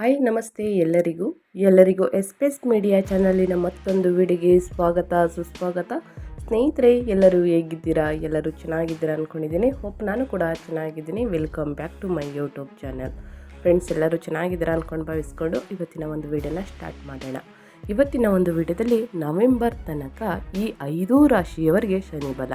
Hi, ನಮಸ್ತೆ ಎಲ್ಲರಿಗೂ. ಎಲ್ಲರಿಗೂ ಎಸ್ಪೆಸ್ ಮೀಡಿಯಾ ಚಾನಲಿನ ಮತ್ತೊಂದು ವಿಡಿಗೆ ಸ್ವಾಗತ, ಸುಸ್ವಾಗತ. ಸ್ನೇಹಿತರೆ, ಎಲ್ಲರೂ ಹೇಗಿದ್ದೀರಾ? ಎಲ್ಲರೂ ಚೆನ್ನಾಗಿದ್ದೀರಾ ಅಂದ್ಕೊಂಡಿದ್ದೀನಿ ಹೋಪ್ ನಾನು ಕೂಡ ಚೆನ್ನಾಗಿದ್ದೀನಿ. Welcome back to my YouTube channel. Friends, ಎಲ್ಲರೂ ಚೆನ್ನಾಗಿದ್ದೀರಾ ಅಂದ್ಕೊಂಡು ಭಾವಿಸ್ಕೊಂಡು ಇವತ್ತಿನ ಒಂದು ವಿಡಿಯೋನ ಸ್ಟಾರ್ಟ್ ಮಾಡೋಣ. ಇವತ್ತಿನ ಒಂದು ವಿಡಿಯೋದಲ್ಲಿ ನವೆಂಬರ್ ತನಕ ಈ ಐದೂ ರಾಶಿಯವರಿಗೆ ಶನಿ ಬಲ.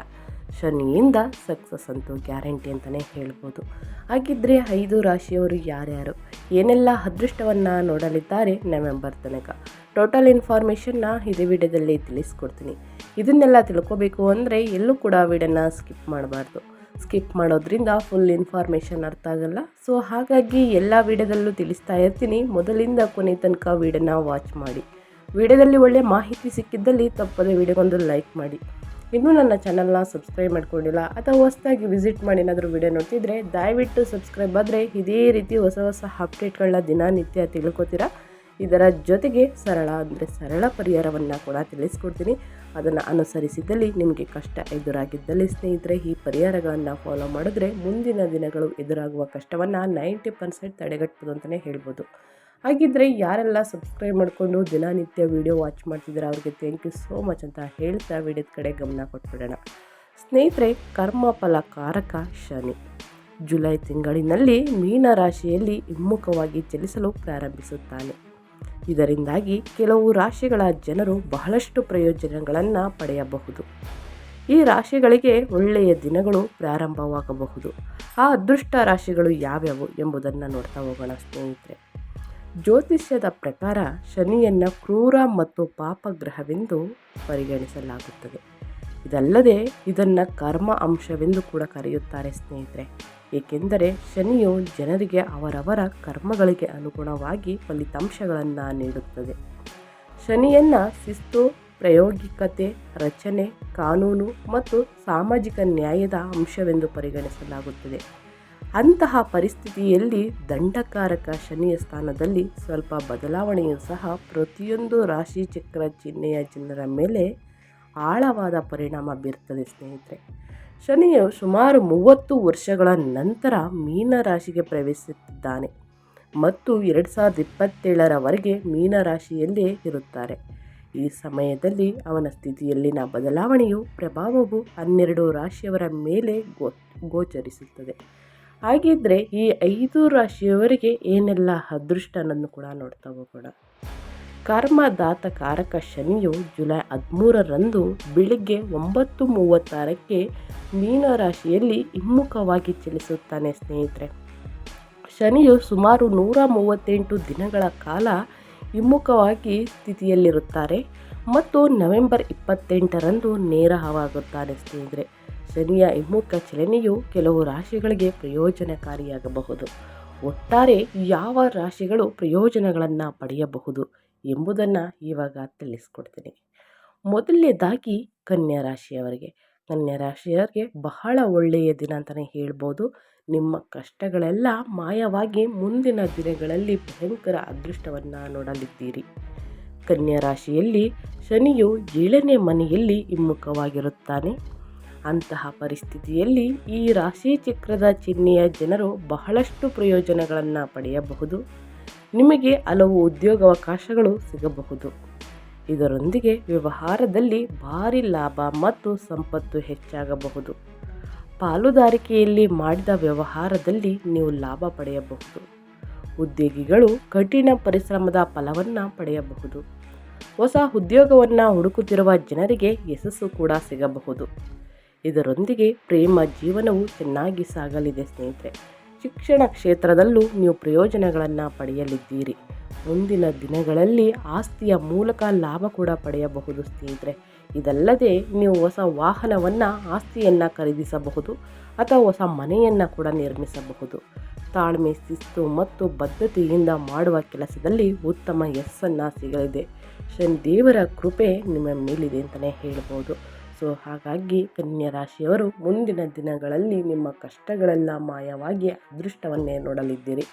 ಶನಿಯಿಂದ ಸಕ್ಸಸ್ ಅಂತೂ ಗ್ಯಾರಂಟಿ ಅಂತಲೇ ಹೇಳ್ಬೋದು. ಹಾಗಿದ್ದರೆ ಐದು ರಾಶಿಯವರು ಯಾರ್ಯಾರು? ಏನೆಲ್ಲ ಅದೃಷ್ಟವನ್ನು ನೋಡಲಿದ್ದಾರೆ ನವೆಂಬರ್ ತನಕ? ಟೋಟಲ್ ಇನ್ಫಾರ್ಮೇಷನ್ನ ಇದೇ ವಿಡಿಯೋದಲ್ಲಿ ತಿಳಿಸ್ಕೊಡ್ತೀನಿ. ಇದನ್ನೆಲ್ಲ ತಿಳ್ಕೋಬೇಕು ಅಂದರೆ ಎಲ್ಲೂ ಕೂಡ ವಿಡಿಯೋನ ಸ್ಕಿಪ್ ಮಾಡಬಾರ್ದು. ಸ್ಕಿಪ್ ಮಾಡೋದ್ರಿಂದ ಫುಲ್ ಇನ್ಫಾರ್ಮೇಷನ್ ಅರ್ಥ ಆಗಲ್ಲ. ಸೊ ಹಾಗಾಗಿ ಎಲ್ಲ ವಿಡಿಯೋದಲ್ಲೂ ತಿಳಿಸ್ತಾ ಇರ್ತೀನಿ. ಮೊದಲಿಂದ ಕೊನೆ ತನಕ ವಿಡಿಯೋನ ವಾಚ್ ಮಾಡಿ. ವಿಡಿಯೋದಲ್ಲಿ ಒಳ್ಳೆ ಮಾಹಿತಿ ಸಿಕ್ಕಿದ್ದಲ್ಲಿ ತಪ್ಪದೆ ವಿಡಿಯೋಗೊಂದು ಲೈಕ್ ಮಾಡಿ. ಇನ್ನೂ ನನ್ನ ಚಾನಲ್ನ ಸಬ್ಸ್ಕ್ರೈಬ್ ಮಾಡ್ಕೊಂಡಿಲ್ಲ ಅಥವಾ ಹೊಸದಾಗಿ ವಿಸಿಟ್ ಮಾಡಿ ಏನಾದರೂ ವಿಡಿಯೋ ನೋಡ್ತಿದ್ರೆ ದಯವಿಟ್ಟು ಸಬ್ಸ್ಕ್ರೈಬ್ ಆದರೆ ಇದೇ ರೀತಿ ಹೊಸ ಹೊಸ ಅಪ್ಡೇಟ್ಗಳನ್ನ ದಿನನಿತ್ಯ ತಿಳ್ಕೊತೀರಾ? ಇದರ ಜೊತೆಗೆ ಸರಳ ಅಂದರೆ ಸರಳ ಪರಿಹಾರವನ್ನು ಕೂಡ ತಿಳಿಸ್ಕೊಡ್ತೀನಿ. ಅದನ್ನು ಅನುಸರಿಸಿದಲ್ಲಿ ನಿಮಗೆ ಕಷ್ಟ ಎದುರಾಗಿದ್ದಲ್ಲಿ ಸ್ನೇಹಿತರೆ, ಈ ಪರಿಹಾರಗಳನ್ನು ಫಾಲೋ ಮಾಡಿದ್ರೆ ಮುಂದಿನ ದಿನಗಳು ಎದುರಾಗುವ ಕಷ್ಟವನ್ನು ನೈಂಟಿ ಪರ್ಸೆಂಟ್ ತಡೆಗಟ್ಬೋದು ಅಂತಲೇ ಹೇಳ್ಬೋದು. ಹಾಗಿದ್ದರೆ ಯಾರೆಲ್ಲ ಸಬ್ಸ್ಕ್ರೈಬ್ ಮಾಡಿಕೊಂಡು ದಿನನಿತ್ಯ ವೀಡಿಯೋ ವಾಚ್ ಮಾಡ್ತಿದ್ದಾರೆ ಅವ್ರಿಗೆ ಥ್ಯಾಂಕ್ ಯು ಸೋ ಮಚ್ ಅಂತ ಹೇಳ್ತಾ ವಿಡಿಯೋದ ಕಡೆ ಗಮನ ಕೊಟ್ಬಿಡೋಣ. ಸ್ನೇಹಿತರೆ ಕರ್ಮಫಲ ಕಾರಕ ಶನಿ. ಜುಲೈ ತಿಂಗಳಿನಲ್ಲಿ ಮೀನ ರಾಶಿಯಲ್ಲಿ ಹಿಮ್ಮುಖವಾಗಿ ಚಲಿಸಲು ಪ್ರಾರಂಭಿಸುತ್ತಾನೆ. ಇದರಿಂದಾಗಿ ಕೆಲವು ರಾಶಿಗಳ ಜನರು ಬಹಳಷ್ಟು ಪ್ರಯೋಜನಗಳನ್ನು ಪಡೆಯಬಹುದು. ಈ ರಾಶಿಗಳಿಗೆ ಒಳ್ಳೆಯ ದಿನಗಳು ಪ್ರಾರಂಭವಾಗಬಹುದು. ಆ ಅದೃಷ್ಟ ರಾಶಿಗಳು ಯಾವ್ಯಾವು ಎಂಬುದನ್ನು ನೋಡ್ತಾ ಹೋಗೋಣ ಸ್ನೇಹಿತರೆ. ಜ್ಯೋತಿಷ್ಯದ ಪ್ರಕಾರ ಶನಿಯನ್ನು ಕ್ರೂರ ಮತ್ತು ಪಾಪಗ್ರಹವೆಂದು ಪರಿಗಣಿಸಲಾಗುತ್ತದೆ. ಇದಲ್ಲದೆ ಇದನ್ನು ಕರ್ಮ ಅಂಶವೆಂದು ಕೂಡ ಕರೆಯುತ್ತಾರೆ ಸ್ನೇಹಿತರೆ. ಏಕೆಂದರೆ ಶನಿಯು ಜನರಿಗೆ ಅವರವರ ಕರ್ಮಗಳಿಗೆ ಅನುಗುಣವಾಗಿ ಫಲಿತಾಂಶಗಳನ್ನು ನೀಡುತ್ತದೆ. ಶನಿಯನ್ನು ಶಿಸ್ತು, ಪ್ರಾಯೋಗಿಕತೆ, ರಚನೆ, ಕಾನೂನು ಮತ್ತು ಸಾಮಾಜಿಕ ನ್ಯಾಯದ ಅಂಶವೆಂದು ಪರಿಗಣಿಸಲಾಗುತ್ತದೆ. ಅಂತಹ ಪರಿಸ್ಥಿತಿಯಲ್ಲಿ ದಂಡಕಾರಕ ಶನಿಯ ಸ್ಥಾನದಲ್ಲಿ ಸ್ವಲ್ಪ ಬದಲಾವಣೆಯು ಸಹ ಪ್ರತಿಯೊಂದು ರಾಶಿ ಚಕ್ರ ಚಿಹ್ನೆಯ ಜನರ ಮೇಲೆ ಆಳವಾದ ಪರಿಣಾಮ ಬೀರುತ್ತದೆ ಸ್ನೇಹಿತರೆ. ಶನಿಯು ಸುಮಾರು ಮೂವತ್ತು ವರ್ಷಗಳ ನಂತರ ಮೀನ ರಾಶಿಗೆ ಪ್ರವೇಶಿಸುತ್ತಿದ್ದಾನೆ ಮತ್ತು ಎರಡು ಸಾವಿರದ ಇಪ್ಪತ್ತೇಳರವರೆಗೆ ಮೀನ ರಾಶಿಯಲ್ಲೇ ಇರುತ್ತಾರೆ. ಈ ಸಮಯದಲ್ಲಿ ಅವನ ಸ್ಥಿತಿಯಲ್ಲಿನ ಬದಲಾವಣೆಯು ಪ್ರಭಾವವು ಹನ್ನೆರಡು ರಾಶಿಯವರ ಮೇಲೆ ಗೋ, ಗೋಚರಿಸುತ್ತದೆ. ಹಾಗಿದ್ದರೆ ಈ ಐದು ರಾಶಿಯವರಿಗೆ ಏನೆಲ್ಲ ಅದೃಷ್ಟ ಅನ್ನೋದನ್ನು ಕೂಡ ನೋಡ್ತಾ ಹೋಗೋಣ ಕರ್ಮದಾತ ಕಾರಕ ಶನಿಯು ಜುಲೈ ಹದಿಮೂರರಂದು ಬೆಳಿಗ್ಗೆ ಒಂಬತ್ತು ಮೂವತ್ತಾರಕ್ಕೆ ಮೀನರಾಶಿಯಲ್ಲಿ ಹಿಮ್ಮುಖವಾಗಿ ಚಲಿಸುತ್ತಾನೆ ಸ್ನೇಹಿತರೆ. ಶನಿಯು ಸುಮಾರು ನೂರ ಮೂವತ್ತೆಂಟು ದಿನಗಳ ಕಾಲ ಹಿಮ್ಮುಖವಾಗಿ ಸ್ಥಿತಿಯಲ್ಲಿರುತ್ತಾರೆ ಮತ್ತು ನವೆಂಬರ್ ಇಪ್ಪತ್ತೆಂಟರಂದು ನೇರವಾಗುತ್ತಾರೆ ಸ್ನೇಹಿತರೆ. ಶನಿಯ ಹಿಮ್ಮುಖ ಚಲನೆಯು ಕೆಲವು ರಾಶಿಗಳಿಗೆ ಪ್ರಯೋಜನಕಾರಿಯಾಗಬಹುದು. ಒಟ್ಟಾರೆ ಯಾವ ರಾಶಿಗಳು ಪ್ರಯೋಜನಗಳನ್ನು ಪಡೆಯಬಹುದು ಎಂಬುದನ್ನು ಇವಾಗ ತಿಳಿಸ್ಕೊಡ್ತೀನಿ. ಮೊದಲನೇದಾಗಿ ಕನ್ಯಾ ರಾಶಿಯವರಿಗೆ. ಕನ್ಯಾ ರಾಶಿಯವರಿಗೆ ಬಹಳ ಒಳ್ಳೆಯ ದಿನ ಅಂತಲೇ ಹೇಳ್ಬೋದು. ನಿಮ್ಮ ಕಷ್ಟಗಳೆಲ್ಲ ಮಾಯವಾಗಿ ಮುಂದಿನ ದಿನಗಳಲ್ಲಿ ಭಯಂಕರ ಅದೃಷ್ಟವನ್ನು ನೋಡಲಿದ್ದೀರಿ. ಕನ್ಯಾ ರಾಶಿಯಲ್ಲಿ ಶನಿಯು ಏಳನೇ ಮನೆಯಲ್ಲಿ ಹಿಮ್ಮುಖವಾಗಿರುತ್ತಾನೆ. ಅಂತಹ ಪರಿಸ್ಥಿತಿಯಲ್ಲಿ ಈ ರಾಶಿ ಚಕ್ರದ ಚಿಹ್ನೆಯ ಜನರು ಬಹಳಷ್ಟು ಪ್ರಯೋಜನಗಳನ್ನು ಪಡೆಯಬಹುದು. ನಿಮಗೆ ಹಲವು ಉದ್ಯೋಗಾವಕಾಶಗಳು ಸಿಗಬಹುದು. ಇದರೊಂದಿಗೆ ವ್ಯವಹಾರದಲ್ಲಿ ಭಾರಿ ಲಾಭ ಮತ್ತು ಸಂಪತ್ತು ಹೆಚ್ಚಾಗಬಹುದು. ಪಾಲುದಾರಿಕೆಯಲ್ಲಿ ಮಾಡಿದ ವ್ಯವಹಾರದಲ್ಲಿ ನೀವು ಲಾಭ ಪಡೆಯಬಹುದು. ಉದ್ಯೋಗಿಗಳು ಕಠಿಣ ಪರಿಶ್ರಮದ ಫಲವನ್ನು ಪಡೆಯಬಹುದು. ಹೊಸ ಉದ್ಯೋಗವನ್ನು ಹುಡುಕುತ್ತಿರುವ ಜನರಿಗೆ ಯಶಸ್ಸು ಕೂಡ ಸಿಗಬಹುದು. ಇದರೊಂದಿಗೆ ಪ್ರೇಮ ಜೀವನವು ಚೆನ್ನಾಗಿ ಸಾಗಲಿದೆ ಸ್ನೇಹಿತರೆ. ಶಿಕ್ಷಣ ಕ್ಷೇತ್ರದಲ್ಲೂ ನೀವು ಪ್ರಯೋಜನಗಳನ್ನು ಪಡೆಯಲಿದ್ದೀರಿ. ಮುಂದಿನ ದಿನಗಳಲ್ಲಿ ಆಸ್ತಿಯ ಮೂಲಕ ಲಾಭ ಕೂಡ ಪಡೆಯಬಹುದು ಸ್ನೇಹಿತರೆ. ಇದಲ್ಲದೆ ನೀವು ಹೊಸ ವಾಹನವನ್ನು, ಆಸ್ತಿಯನ್ನು ಖರೀದಿಸಬಹುದು ಅಥವಾ ಹೊಸ ಮನೆಯನ್ನು ಕೂಡ ನಿರ್ಮಿಸಬಹುದು. ತಾಳ್ಮೆ, ಶಿಸ್ತು ಮತ್ತು ಬದ್ಧತೆಯಿಂದ ಮಾಡುವ ಕೆಲಸದಲ್ಲಿ ಉತ್ತಮ ಯಶಸ್ಸನ್ನು ಸಿಗಲಿದೆ. ಶನಿ ದೇವರ ಕೃಪೆ ನಿಮ್ಮ ಮೇಲಿದೆ ಅಂತಲೇ ಹೇಳ್ಬೋದು. ಸೊ ಹಾಗಾಗಿ ಕನ್ಯಾ ರಾಶಿಯವರು ಮುಂದಿನ ದಿನಗಳಲ್ಲಿ ನಿಮ್ಮ ಕಷ್ಟಗಳೆಲ್ಲ ಮಾಯವಾಗಿ ಅದೃಷ್ಟವನ್ನೇ ನೋಡಲಿದ್ದೀರಿ.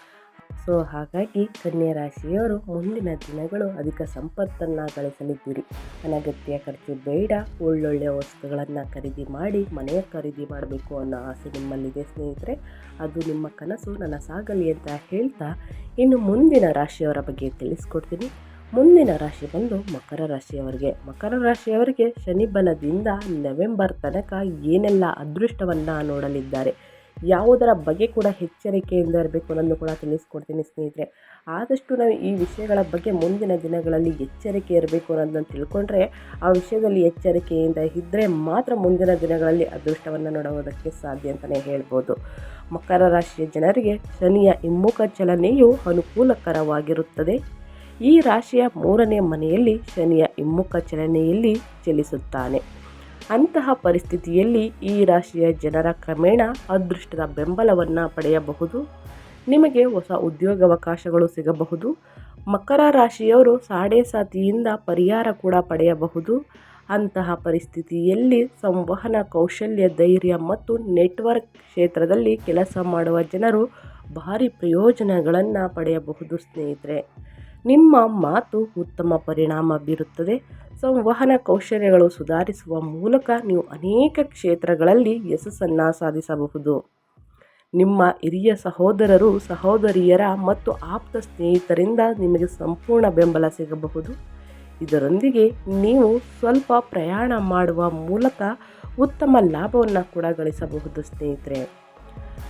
ಸೊ ಹಾಗಾಗಿ ಕನ್ಯಾ ರಾಶಿಯವರು ಮುಂದಿನ ದಿನಗಳು ಅಧಿಕ ಸಂಪತ್ತನ್ನು ಗಳಿಸಲಿದ್ದೀರಿ. ಅನಗತ್ಯ ಖರ್ಚು ಬೇಡ ಒಳ್ಳೊಳ್ಳೆಯ ವಸ್ತುಗಳನ್ನು ಖರೀದಿ ಮಾಡಿ ಮನೆಯ ಖರೀದಿ ಮಾಡಬೇಕು ಅನ್ನೋ ಆಸೆ ನಿಮ್ಮಲ್ಲಿದೆ ಸ್ನೇಹಿತರೆ. ಅದು ನಿಮ್ಮ ಕನಸು, ನನಸಾಗಲಿ ಅಂತ ಹೇಳ್ತಾ ಇನ್ನು ಮುಂದಿನ ರಾಶಿಯವರ ಬಗ್ಗೆ ತಿಳಿಸ್ಕೊಡ್ತೀನಿ. ಮುಂದಿನ ರಾಶಿ ಬಂದು ಮಕರ ರಾಶಿಯವರಿಗೆ. ಮಕರ ರಾಶಿಯವರಿಗೆ ಶನಿ ಬಲದಿಂದ ನವೆಂಬರ್ ತನಕ ಏನೆಲ್ಲ ಅದೃಷ್ಟವನ್ನು ನೋಡಲಿದ್ದಾರೆ, ಯಾವುದರ ಬಗ್ಗೆ ಕೂಡ ಎಚ್ಚರಿಕೆಯಿಂದ ಇರಬೇಕು ಅನ್ನೋದು ಕೂಡ ತಿಳಿಸ್ಕೊಡ್ತೀನಿ ಸ್ನೇಹಿತರೆ. ಆದಷ್ಟು ನಾವು ಈ ವಿಷಯಗಳ ಬಗ್ಗೆ ಮುಂದಿನ ದಿನಗಳಲ್ಲಿ ಎಚ್ಚರಿಕೆ ಇರಬೇಕು ಅನ್ನೋದನ್ನು ತಿಳ್ಕೊಂಡ್ರೆ, ಆ ವಿಷಯದಲ್ಲಿ ಎಚ್ಚರಿಕೆಯಿಂದ ಇದ್ದರೆ ಮಾತ್ರ ಮುಂದಿನ ದಿನಗಳಲ್ಲಿ ಅದೃಷ್ಟವನ್ನು ನೋಡುವುದಕ್ಕೆ ಸಾಧ್ಯ ಅಂತಲೇ ಹೇಳ್ಬೋದು. ಮಕರ ರಾಶಿಯ ಜನರಿಗೆ ಶನಿಯ ಹಿಮ್ಮುಖ ಚಲನೆಯು ಅನುಕೂಲಕರವಾಗಿರುತ್ತದೆ. ಈ ರಾಶಿಯ ಮೂರನೇ ಮನೆಯಲ್ಲಿ ಶನಿಯ ಹಿಮ್ಮುಖ ಚಲನೆಯಲ್ಲಿ ಚಲಿಸುತ್ತಾನೆ. ಅಂತಹ ಪರಿಸ್ಥಿತಿಯಲ್ಲಿ ಈ ರಾಶಿಯ ಜನರ ಕ್ರಮೇಣ ಅದೃಷ್ಟದ ಬೆಂಬಲವನ್ನು ಪಡೆಯಬಹುದು. ನಿಮಗೆ ಹೊಸ ಉದ್ಯೋಗಾವಕಾಶಗಳು ಸಿಗಬಹುದು. ಮಕರ ರಾಶಿಯವರು ಸಾಡೆ ಸಾತಿಯಿಂದ ಪರಿಹಾರ ಕೂಡ ಪಡೆಯಬಹುದು. ಅಂತಹ ಪರಿಸ್ಥಿತಿಯಲ್ಲಿ ಸಂವಹನ, ಕೌಶಲ್ಯ, ಧೈರ್ಯ ಮತ್ತು ನೆಟ್ವರ್ಕ್ ಕ್ಷೇತ್ರದಲ್ಲಿ ಕೆಲಸ ಮಾಡುವ ಜನರು ಭಾರಿ ಪ್ರಯೋಜನಗಳನ್ನು ಪಡೆಯಬಹುದು ಸ್ನೇಹಿತರೆ. ನಿಮ್ಮ ಮಾತು ಉತ್ತಮ ಪರಿಣಾಮ ಬೀರುತ್ತದೆ. ಸಂವಹನ ಕೌಶಲ್ಯಗಳು ಸುಧಾರಿಸುವ ಮೂಲಕ ನೀವು ಅನೇಕ ಕ್ಷೇತ್ರಗಳಲ್ಲಿ ಯಶಸ್ಸನ್ನು ಸಾಧಿಸಬಹುದು. ನಿಮ್ಮ ಹಿರಿಯ ಸಹೋದರರು, ಸಹೋದರಿಯರ ಮತ್ತು ಆಪ್ತ ಸ್ನೇಹಿತರಿಂದ ನಿಮಗೆ ಸಂಪೂರ್ಣ ಬೆಂಬಲ ಸಿಗಬಹುದು. ಇದರೊಂದಿಗೆ ನೀವು ಸ್ವಲ್ಪ ಪ್ರಯಾಣ ಮಾಡುವ ಮೂಲಕ ಉತ್ತಮ ಲಾಭವನ್ನು ಕೂಡ ಗಳಿಸಬಹುದು ಸ್ನೇಹಿತರೆ.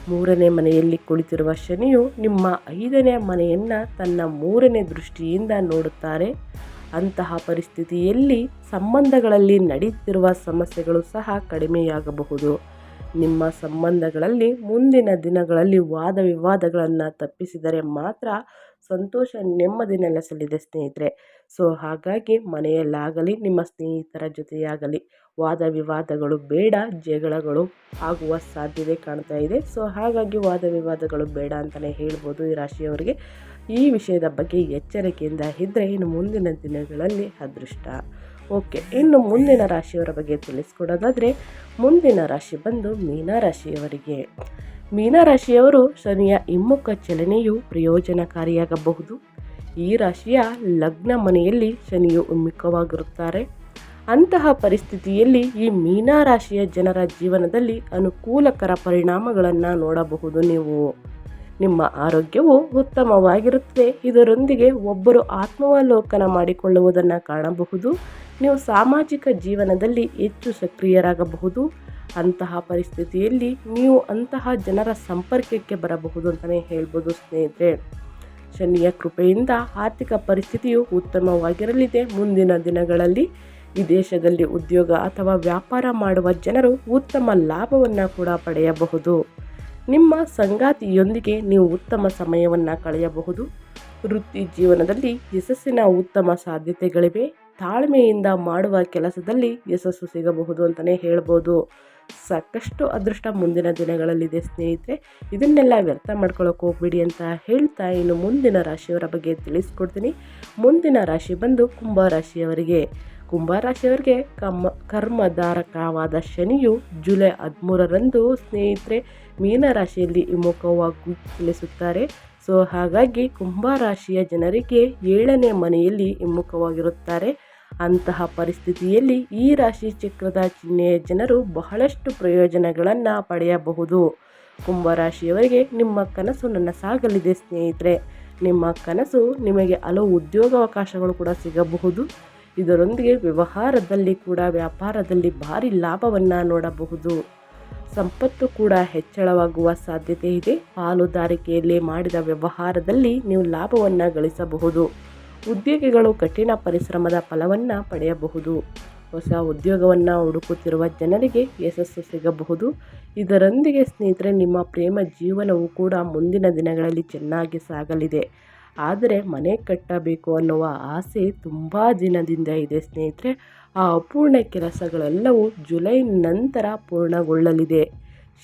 ಮೂರನೇ ಮನೆಯಲ್ಲಿ ಕುಳಿತಿರುವ ಶನಿಯು ನಿಮ್ಮ ಐದನೇ ಮನೆಯನ್ನು ತನ್ನ ಮೂರನೇ ದೃಷ್ಟಿಯಿಂದ ನೋಡುತ್ತಾರೆ. ಅಂತಹ ಪರಿಸ್ಥಿತಿಯಲ್ಲಿ ಸಂಬಂಧಗಳಲ್ಲಿ ನಡೆಯುತ್ತಿರುವ ಸಮಸ್ಯೆಗಳು ಸಹ ಕಡಿಮೆಯಾಗಬಹುದು. ನಿಮ್ಮ ಸಂಬಂಧಗಳಲ್ಲಿ ಮುಂದಿನ ದಿನಗಳಲ್ಲಿ ವಾದ ವಿವಾದಗಳನ್ನು ತಪ್ಪಿಸಿದರೆ ಮಾತ್ರ ಸಂತೋಷ ನೆಮ್ಮದಿ ನೆಲೆಸಲಿದೆ ಸ್ನೇಹಿತರೆ. ಸೊ, ಹಾಗಾಗಿ ಮನೆಯಲ್ಲಾಗಲಿ, ನಿಮ್ಮ ಸ್ನೇಹಿತರ ಜೊತೆಯಾಗಲಿ ವಾದ ವಿವಾದಗಳು ಬೇಡ, ಜಗಳಗಳು ಆಗುವ ಸಾಧ್ಯತೆ ಕಾಣ್ತಾ ಇದೆ. ಸೊ, ಹಾಗಾಗಿ ವಾದ ವಿವಾದಗಳು ಬೇಡ ಅಂತಲೇ ಹೇಳ್ಬೋದು ಈ ರಾಶಿಯವರಿಗೆ. ಈ ವಿಷಯದ ಬಗ್ಗೆ ಎಚ್ಚರಿಕೆಯಿಂದ ಇದ್ದರೆ ಇನ್ನು ಮುಂದಿನ ದಿನಗಳಲ್ಲಿ ಅದೃಷ್ಟ. ಓಕೆ, ಇನ್ನು ಮುಂದಿನ ರಾಶಿಯವರ ಬಗ್ಗೆ ತಿಳಿಸ್ಕೊಡೋದಾದರೆ, ಮುಂದಿನ ರಾಶಿ ಬಂದು ಮೀನರಾಶಿಯವರಿಗೆ ಮೀನರಾಶಿಯವರು ಶನಿಯ ಹಿಮ್ಮುಖ ಚಲನೆಯು ಪ್ರಯೋಜನಕಾರಿಯಾಗಬಹುದು. ಈ ರಾಶಿಯ ಲಗ್ನ ಮನೆಯಲ್ಲಿ ಶನಿಯು ಉಮ್ಮುಖವಾಗಿರುತ್ತಾರೆ ಅಂತಹ ಪರಿಸ್ಥಿತಿಯಲ್ಲಿ ಈ ಮೀನರಾಶಿಯ ಜನರ ಜೀವನದಲ್ಲಿ ಅನುಕೂಲಕರ ಪರಿಣಾಮಗಳನ್ನು ನೋಡಬಹುದು ನೀವು. ನಿಮ್ಮ ಆರೋಗ್ಯವು ಉತ್ತಮವಾಗಿರುತ್ತದೆ ಇದರೊಂದಿಗೆ ಒಬ್ಬರು ಆತ್ಮಾವಲೋಕನ ಮಾಡಿಕೊಳ್ಳುವುದನ್ನು ಕಾಣಬಹುದು. ನೀವು ಸಾಮಾಜಿಕ ಜೀವನದಲ್ಲಿ ಹೆಚ್ಚು ಸಕ್ರಿಯರಾಗಬಹುದು. ಅಂತಹ ಪರಿಸ್ಥಿತಿಯಲ್ಲಿ ನೀವು ಅಂತಹ ಜನರ ಸಂಪರ್ಕಕ್ಕೆ ಬರಬಹುದು ಅಂತಲೇ ಹೇಳ್ಬೋದು ಸ್ನೇಹಿತರೆ. ಶನಿಯ ಕೃಪೆಯಿಂದ ಆರ್ಥಿಕ ಪರಿಸ್ಥಿತಿಯು ಉತ್ತಮವಾಗಿರಲಿದೆ. ಮುಂದಿನ ದಿನಗಳಲ್ಲಿ ವಿದೇಶದಲ್ಲಿ ಉದ್ಯೋಗ ಅಥವಾ ವ್ಯಾಪಾರ ಮಾಡುವ ಜನರು ಉತ್ತಮ ಲಾಭವನ್ನು ಕೂಡ ಪಡೆಯಬಹುದು. ನಿಮ್ಮ ಸಂಗಾತಿಯೊಂದಿಗೆ ನೀವು ಉತ್ತಮ ಸಮಯವನ್ನು ಕಳೆಯಬಹುದು. ವೃತ್ತಿ ಜೀವನದಲ್ಲಿ ಯಶಸ್ಸಿನ ಉತ್ತಮ ಸಾಧ್ಯತೆಗಳಿವೆ. ತಾಳ್ಮೆಯಿಂದ ಮಾಡುವ ಕೆಲಸದಲ್ಲಿ ಯಶಸ್ಸು ಸಿಗಬಹುದು ಅಂತಲೇ ಹೇಳ್ಬೋದು. ಸಾಕಷ್ಟು ಅದೃಷ್ಟ ಮುಂದಿನ ದಿನಗಳಲ್ಲಿದೆ ಸ್ನೇಹಿತರೆ. ಇದನ್ನೆಲ್ಲ ವ್ಯರ್ಥ ಮಾಡ್ಕೊಳ್ಳೋಕೆ ಹೋಗ್ಬೇಡಿ ಅಂತ ಹೇಳ್ತಾ ಇನ್ನು ಮುಂದಿನ ರಾಶಿಯವರ ಬಗ್ಗೆ ತಿಳಿಸ್ಕೊಡ್ತೀನಿ. ಮುಂದಿನ ರಾಶಿ ಬಂದು ಕುಂಭ ರಾಶಿಯವರಿಗೆ. ಕುಂಭರಾಶಿಯವರಿಗೆ ಕಮ್ಮ, ಕರ್ಮಧಾರಕವಾದ ಶನಿಯು ಜುಲೈ ಹದಿಮೂರರಂದು ಸ್ನೇಹಿತರೆ ಮೀನರಾಶಿಯಲ್ಲಿ ಹಿಮ್ಮುಖವಾಗಿ ಚಲಿಸುತ್ತಾರೆ ಸೊ, ಹಾಗಾಗಿ ಕುಂಭ ರಾಶಿಯ ಜನರಿಗೆ ಏಳನೇ ಮನೆಯಲ್ಲಿ ಹಿಮ್ಮುಖವಾಗಿರುತ್ತಾರೆ. ಅಂತಹ ಪರಿಸ್ಥಿತಿಯಲ್ಲಿ ಈ ರಾಶಿ ಚಕ್ರದ ಚಿಹ್ನೆಯ ಜನರು ಬಹಳಷ್ಟು ಪ್ರಯೋಜನಗಳನ್ನು ಪಡೆಯಬಹುದು. ಕುಂಭರಾಶಿಯವರಿಗೆ ನಿಮ್ಮ ಕನಸು ನನ್ನ ಸಾಗಲಿದೆ ಸ್ನೇಹಿತರೆ. ನಿಮ್ಮ ಕನಸು ನಿಮಗೆ ಹಲವು ಉದ್ಯೋಗಾವಕಾಶಗಳು ಕೂಡ ಸಿಗಬಹುದು. ಇದರೊಂದಿಗೆ ವ್ಯವಹಾರದಲ್ಲಿ ಕೂಡ ವ್ಯಾಪಾರದಲ್ಲಿ ಭಾರಿ ಲಾಭವನ್ನು ನೋಡಬಹುದು. ಸಂಪತ್ತು ಕೂಡ ಹೆಚ್ಚಳವಾಗುವ ಸಾಧ್ಯತೆ ಇದೆ. ಪಾಲುದಾರಿಕೆಯಲ್ಲಿ ಮಾಡಿದ ವ್ಯವಹಾರದಲ್ಲಿ ನೀವು ಲಾಭವನ್ನು ಗಳಿಸಬಹುದು. ಉದ್ಯೋಗಿಗಳು ಕಠಿಣ ಪರಿಶ್ರಮದ ಫಲವನ್ನು ಪಡೆಯಬಹುದು. ಹೊಸ ಉದ್ಯೋಗವನ್ನು ಹುಡುಕುತ್ತಿರುವ ಜನರಿಗೆ ಯಶಸ್ಸು ಸಿಗಬಹುದು. ಇದರೊಂದಿಗೆ ಸ್ನೇಹಿತರೆ, ನಿಮ್ಮ ಪ್ರೇಮ ಜೀವನವು ಕೂಡ ಮುಂದಿನ ದಿನಗಳಲ್ಲಿ ಚೆನ್ನಾಗಿ ಸಾಗಲಿದೆ. ಆದರೆ ಮನೆ ಕಟ್ಟಬೇಕು ಅನ್ನುವ ಆಸೆ ತುಂಬ ದಿನದಿಂದ ಇದೆ ಸ್ನೇಹಿತರೆ. ಆ ಅಪೂರ್ಣ ಕೆಲಸಗಳೆಲ್ಲವೂ ಜುಲೈ ನಂತರ ಪೂರ್ಣಗೊಳ್ಳಲಿದೆ.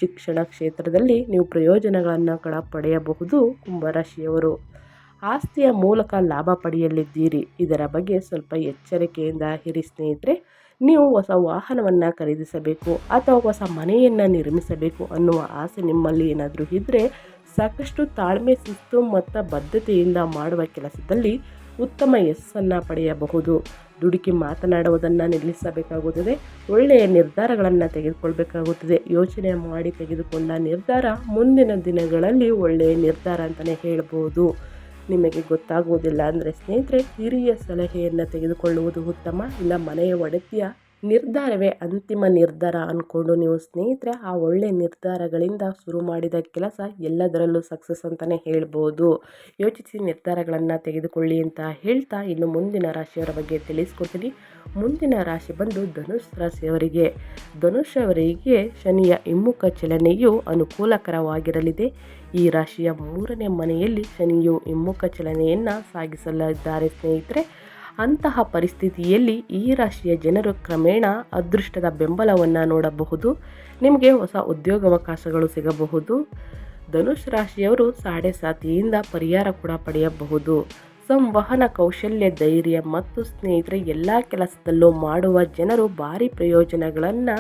ಶಿಕ್ಷಣ ಕ್ಷೇತ್ರದಲ್ಲಿ ನೀವು ಪ್ರಯೋಜನಗಳನ್ನು ಕೂಡ ಪಡೆಯಬಹುದು ಕುಂಭರಾಶಿಯವರು. ಆಸ್ತಿಯ ಮೂಲಕ ಲಾಭ ಪಡೆಯಲಿದ್ದೀರಿ. ಇದರ ಬಗ್ಗೆ ಸ್ವಲ್ಪ ಎಚ್ಚರಿಕೆಯಿಂದ ಹಿರಿ ಸ್ನೇಹಿತರೆ. ನೀವು ಹೊಸ ವಾಹನವನ್ನು ಖರೀದಿಸಬೇಕು ಅಥವಾ ಹೊಸ ಮನೆಯನ್ನು ನಿರ್ಮಿಸಬೇಕು ಅನ್ನುವ ಆಸೆ ನಿಮ್ಮಲ್ಲಿ ಏನಾದರೂ ಇದ್ದರೆ ಸಾಕಷ್ಟು ತಾಳ್ಮೆ ಶಿಸ್ತು ಮತ್ತು ಬದ್ಧತೆಯಿಂದ ಮಾಡುವ ಕೆಲಸದಲ್ಲಿ ಉತ್ತಮ ಯಶಸ್ಸನ್ನು ಪಡೆಯಬಹುದು. ದುಡುಕಿ ಮಾತನಾಡುವುದನ್ನು ನಿಲ್ಲಿಸಬೇಕಾಗುತ್ತದೆ. ಒಳ್ಳೆಯ ನಿರ್ಧಾರಗಳನ್ನು ತೆಗೆದುಕೊಳ್ಬೇಕಾಗುತ್ತದೆ. ಯೋಚನೆ ಮಾಡಿ ತೆಗೆದುಕೊಂಡ ನಿರ್ಧಾರ ಮುಂದಿನ ದಿನಗಳಲ್ಲಿ ಒಳ್ಳೆಯ ನಿರ್ಧಾರ ಅಂತಲೇ ಹೇಳ್ಬೋದು. ನಿಮಗೆ ಗೊತ್ತಾಗುವುದಿಲ್ಲ ಅಂದರೆ ಸ್ನೇಹಿತರೆ, ಹಿರಿಯ ಸಲಹೆಯನ್ನು ತೆಗೆದುಕೊಳ್ಳುವುದು ಉತ್ತಮ. ಇಲ್ಲ ಮನೆಯ ಒಡತಿಯ ನಿರ್ಧಾರವೇ ಅಂತಿಮ ನಿರ್ಧಾರ ಅಂದ್ಕೊಂಡು ನೀವು ಸ್ನೇಹಿತರೆ, ಆ ಒಳ್ಳೆಯ ನಿರ್ಧಾರಗಳಿಂದ ಶುರು ಮಾಡಿದ ಕೆಲಸ ಎಲ್ಲದರಲ್ಲೂ ಸಕ್ಸಸ್ ಅಂತಲೇ ಹೇಳ್ಬೋದು. ಯೋಚಿಸಿ ನಿರ್ಧಾರಗಳನ್ನು ತೆಗೆದುಕೊಳ್ಳಿ ಅಂತ ಹೇಳ್ತಾ ಇನ್ನು ಮುಂದಿನ ರಾಶಿಯವರ ಬಗ್ಗೆ ತಿಳಿಸ್ಕೊಡ್ತೀನಿ. ಮುಂದಿನ ರಾಶಿ ಬಂದು ಧನುಷ್ ರಾಶಿಯವರಿಗೆ. ಧನುಷ್ ಅವರಿಗೆ ಶನಿಯ ಹಿಮ್ಮುಖ ಚಲನೆಯು ಅನುಕೂಲಕರವಾಗಿರಲಿದೆ. ಈ ರಾಶಿಯ ಮೂರನೇ ಮನೆಯಲ್ಲಿ ಶನಿಯು ಹಿಮ್ಮುಖ ಚಲನೆಯನ್ನು ಸಾಗಿಸಲಿದ್ದಾರೆ ಸ್ನೇಹಿತರೆ. ಅಂತಹ ಪರಿಸ್ಥಿತಿಯಲ್ಲಿ ಈ ರಾಶಿಯ ಜನರು ಕ್ರಮೇಣ ಅದೃಷ್ಟದ ಬೆಂಬಲವನ್ನು ನೋಡಬಹುದು. ನಿಮಗೆ ಹೊಸ ಉದ್ಯೋಗಾವಕಾಶಗಳು ಸಿಗಬಹುದು. ಧನುಷ್ ರಾಶಿಯವರು ಸಾಡೆ ಸಾತಿಯಿಂದ ಪರಿಹಾರ ಕೂಡ ಪಡೆಯಬಹುದು. ಸಂವಹನ, ಕೌಶಲ್ಯ, ಧೈರ್ಯ ಮತ್ತು ಸ್ನೇಹಿತರೆ, ಎಲ್ಲ ಕೆಲಸದಲ್ಲೂ ಮಾಡುವ ಜನರು ಭಾರಿ ಪ್ರಯೋಜನಗಳನ್ನು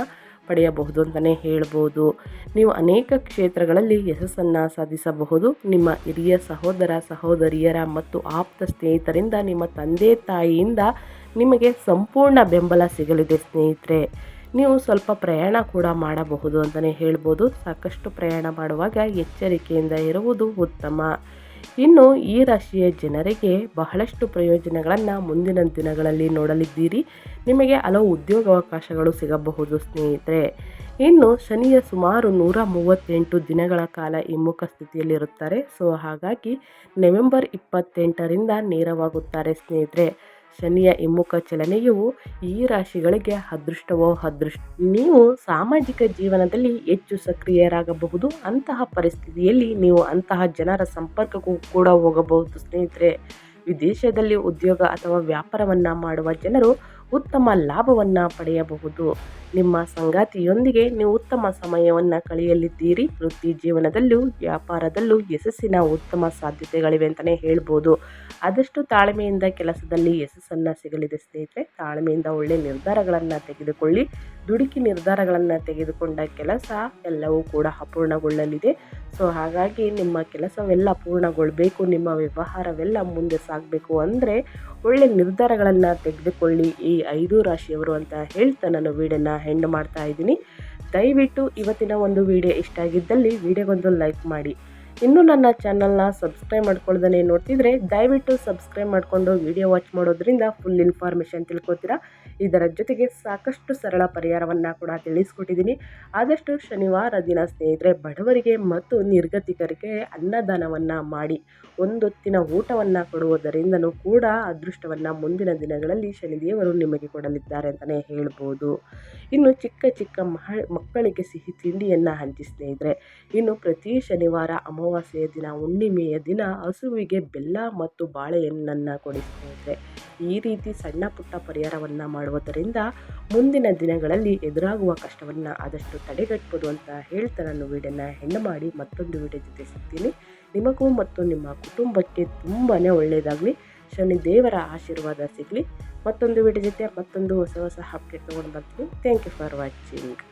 ಪಡೆಯಬಹುದು ಅಂತಲೇ ಹೇಳ್ಬೋದು. ನೀವು ಅನೇಕ ಕ್ಷೇತ್ರಗಳಲ್ಲಿ ಯಶಸ್ಸನ್ನು ಸಾಧಿಸಬಹುದು. ನಿಮ್ಮ ಹಿರಿಯ ಸಹೋದರ, ಸಹೋದರಿಯರ ಮತ್ತು ಆಪ್ತ ಸ್ನೇಹಿತರಿಂದ, ನಿಮ್ಮ ತಂದೆ, ತಾಯಿಯಿಂದ ನಿಮಗೆ ಸಂಪೂರ್ಣ ಬೆಂಬಲ ಸಿಗಲಿದೆ ಸ್ನೇಹಿತರೆ. ನೀವು ಸ್ವಲ್ಪ ಪ್ರಯಾಣ ಕೂಡ ಮಾಡಬಹುದು ಅಂತಲೇ ಹೇಳ್ಬೋದು. ಸಾಕಷ್ಟು ಪ್ರಯಾಣ ಮಾಡುವಾಗ ಎಚ್ಚರಿಕೆಯಿಂದ ಇರುವುದು ಉತ್ತಮ. ಇನ್ನು ಈ ರಾಶಿಯ ಜನರಿಗೆ ಬಹಳಷ್ಟು ಪ್ರಯೋಜನಗಳನ್ನು ಮುಂದಿನ ದಿನಗಳಲ್ಲಿ ನೋಡಲಿದ್ದೀರಿ. ನಿಮಗೆ ಹಲವು ಉದ್ಯೋಗಾವಕಾಶಗಳು ಸಿಗಬಹುದು ಸ್ನೇಹಿತರೆ. ಇನ್ನು ಶನಿಯ ಸುಮಾರು ನೂರ ಮೂವತ್ತೆಂಟು ದಿನಗಳ ಕಾಲ ಹಿಮ್ಮುಖ ಸ್ಥಿತಿಯಲ್ಲಿರುತ್ತಾರೆ. ಸೊ, ಹಾಗಾಗಿ ನವೆಂಬರ್ ಇಪ್ಪತ್ತೆಂಟರಿಂದ ನೇರವಾಗುತ್ತಾರೆ ಸ್ನೇಹಿತರೆ. ಶನಿಯ ಹಿಮ್ಮುಖ ಚಲನೆಯು ಈ ರಾಶಿಗಳಿಗೆ ಅದೃಷ್ಟವೋ ಅದೃಷ್ಟ, ನೀವು ಸಾಮಾಜಿಕ ಜೀವನದಲ್ಲಿ ಹೆಚ್ಚು ಸಕ್ರಿಯರಾಗಬಹುದು. ಅಂತಹ ಪರಿಸ್ಥಿತಿಯಲ್ಲಿ ನೀವು ಅಂತಹ ಜನರ ಸಂಪರ್ಕಕ್ಕೂ ಕೂಡ ಹೋಗಬಹುದು. ಸ್ನೇಹಿತರೆ, ವಿದೇಶದಲ್ಲಿ ಉದ್ಯೋಗ ಅಥವಾ ವ್ಯಾಪಾರವನ್ನು ಮಾಡುವ ಜನರು ಉತ್ತಮ ಲಾಭವನ್ನು ಪಡೆಯಬಹುದು. ನಿಮ್ಮ ಸಂಗಾತಿಯೊಂದಿಗೆ ನೀವು ಉತ್ತಮ ಸಮಯವನ್ನು ಕಳೆಯಲಿದ್ದೀರಿ. ವೃತ್ತಿ ಜೀವನದಲ್ಲೂ ವ್ಯಾಪಾರದಲ್ಲೂ ಯಶಸ್ಸಿನ ಉತ್ತಮ ಸಾಧ್ಯತೆಗಳಿವೆ ಅಂತಲೇ ಹೇಳ್ಬೋದು. ಆದಷ್ಟು ತಾಳ್ಮೆಯಿಂದ ಕೆಲಸದಲ್ಲಿ ಯಶಸ್ಸನ್ನು ಸಿಗಲಿದೆ ಸ್ನೇಹಿತರೆ. ತಾಳ್ಮೆಯಿಂದ ಒಳ್ಳೆಯ ನಿರ್ಧಾರಗಳನ್ನು ತೆಗೆದುಕೊಳ್ಳಿ. ದುಡುಕಿ ನಿರ್ಧಾರಗಳನ್ನು ತೆಗೆದುಕೊಂಡ ಕೆಲಸ ಎಲ್ಲವೂ ಕೂಡ ಅಪೂರ್ಣಗೊಳ್ಳಲಿದೆ. ಸೊ ಹಾಗಾಗಿ ನಿಮ್ಮ ಕೆಲಸವೆಲ್ಲ ಪೂರ್ಣಗೊಳ್ಳಬೇಕು ನಿಮ್ಮ ವ್ಯವಹಾರವೆಲ್ಲ ಮುಂದೆ ಸಾಗಬೇಕು ಅಂದರೆ ಒಳ್ಳೆ ನಿರ್ಧಾರಗಳನ್ನು ತೆಗೆದುಕೊಳ್ಳಿ. ಈ ಐದು ರಾಶಿಯವರು ಅಂತ ಹೇಳ್ತಾ ನಾನು ವೀಡಿಯೋನ ಹೆಂಡ್ ಮಾಡ್ತಾ ಇದ್ದೀನಿ. ದಯವಿಟ್ಟು ಇವತ್ತಿನ ಒಂದು ವಿಡಿಯೋ ಇಷ್ಟ ಆಗಿದ್ದಲ್ಲಿ ವಿಡಿಯೋಗೊಂದು ಲೈಕ್ ಮಾಡಿ. ಇನ್ನೂ ನನ್ನ ಚಾನಲ್ನ ಸಬ್ಸ್ಕ್ರೈಬ್ ಮಾಡ್ಕೊಳ್ದೇ ನೋಡ್ತಿದ್ರೆ ದಯವಿಟ್ಟು ಸಬ್ಸ್ಕ್ರೈಬ್ ಮಾಡಿಕೊಂಡು ವಿಡಿಯೋ ವಾಚ್ ಮಾಡೋದ್ರಿಂದ ಫುಲ್ ಇನ್ಫಾರ್ಮೇಷನ್ ತಿಳ್ಕೊತೀರಾ. ಇದರ ಜೊತೆಗೆ ಸಾಕಷ್ಟು ಸರಳ ಪರಿಹಾರವನ್ನು ಕೂಡ ತಿಳಿಸ್ಕೊಟ್ಟಿದ್ದೀನಿ. ಆದಷ್ಟು ಶನಿವಾರ ದಿನ ಸ್ನೇಹಿತರೆ ಬಡವರಿಗೆ ಮತ್ತು ನಿರ್ಗತಿಕರಿಗೆ ಅನ್ನದಾನವನ್ನು ಮಾಡಿ ಒಂದೊತ್ತಿನ ಊಟವನ್ನು ಕೊಡುವುದರಿಂದನೂ ಕೂಡ ಅದೃಷ್ಟವನ್ನು ಮುಂದಿನ ದಿನಗಳಲ್ಲಿ ಶನಿದೇವರು ನಿಮಗೆ ಕೊಡಲಿದ್ದಾರೆ ಅಂತಲೇ ಹೇಳ್ಬೋದು. ಇನ್ನು ಚಿಕ್ಕ ಚಿಕ್ಕ ಮಕ್ಕಳಿಗೆ ಸಿಹಿ ತಿಂಡಿಯನ್ನು ಹಂಚಿ ಸ್ನೇಹಿತರೆ, ಇನ್ನು ಪ್ರತಿ ಶನಿವಾರ ಅಮಾವಾಸ್ಯೆಯ ದಿನ, ಹುಣ್ಣಿಮೆಯ ದಿನ ಹಸುವಿಗೆ ಬೆಲ್ಲ ಮತ್ತು ಬಾಳೆಹಣ್ಣನ್ನು ಕೊಡಿಸ್ತಾರೆ ಈ ರೀತಿ ಸಣ್ಣ ಪುಟ್ಟ ಪರಿಹಾರವನ್ನು ಮಾಡುವುದರಿಂದ ಮುಂದಿನ ದಿನಗಳಲ್ಲಿ ಎದುರಾಗುವ ಕಷ್ಟವನ್ನು ಆದಷ್ಟು ತಡೆಗಟ್ಬೋದು ಅಂತ ಹೇಳ್ತಾ ನಾನು ವೀಡಿಯೋನ ಹೆಣ್ಣು ಮಾಡಿ ಮತ್ತೊಂದು ವೀಡಿಯೋ ಜೊತೆ ಸಿಗ್ತೀನಿ. ನಿಮಗೂ ಮತ್ತು ನಿಮ್ಮ ಕುಟುಂಬಕ್ಕೆ ತುಂಬಾ ಒಳ್ಳೆಯದಾಗಲಿ ಶನಿ ದೇವರ ಆಶೀರ್ವಾದ ಸಿಗಲಿ. ಮತ್ತೊಂದು ವೀಡಿಯೋ ಜೊತೆ ಮತ್ತೊಂದು ಹೊಸ ಹೊಸ ಅಪ್ಡೇಟ್ ತೊಗೊಂಡು ಬರ್ತೀನಿ. Thank you for watching